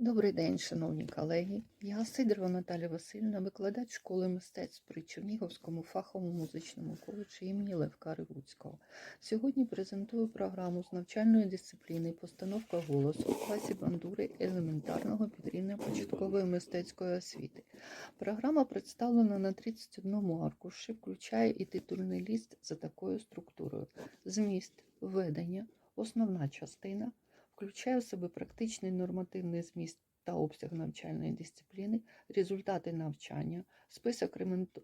Добрий день, шановні колеги. Я Сидорова Наталя Васильівна, викладач школи мистецтв при Чернігівському фаховому музичному коледжі імені Левка Ривуцького. Сьогодні презентую програму з навчальної дисципліни постановка голосу в класі бандури елементарного підрівня початкової мистецької освіти. Програма представлена на 31 аркуші, включає і титульний ліст за такою структурою: зміст, введення, основна частина включає в себе практичний нормативний зміст та обсяг навчальної дисципліни, результати навчання, список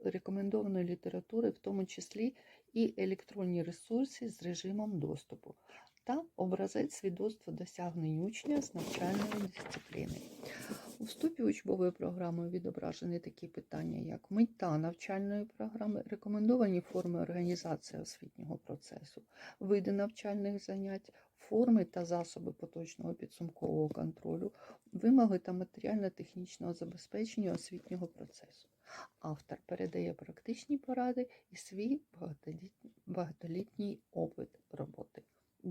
рекомендованої літератури, в тому числі і електронні ресурси з режимом доступу, та образець свідоцтва досягнень учня з навчальної дисципліни. У вступі учбової програми відображені такі питання, як мета навчальної програми, рекомендовані форми організації освітнього процесу, види навчальних занять, форми та засоби поточного підсумкового контролю, вимоги та матеріально-технічного забезпечення освітнього процесу. Автор передає практичні поради і свій багатолітній, опит роботи.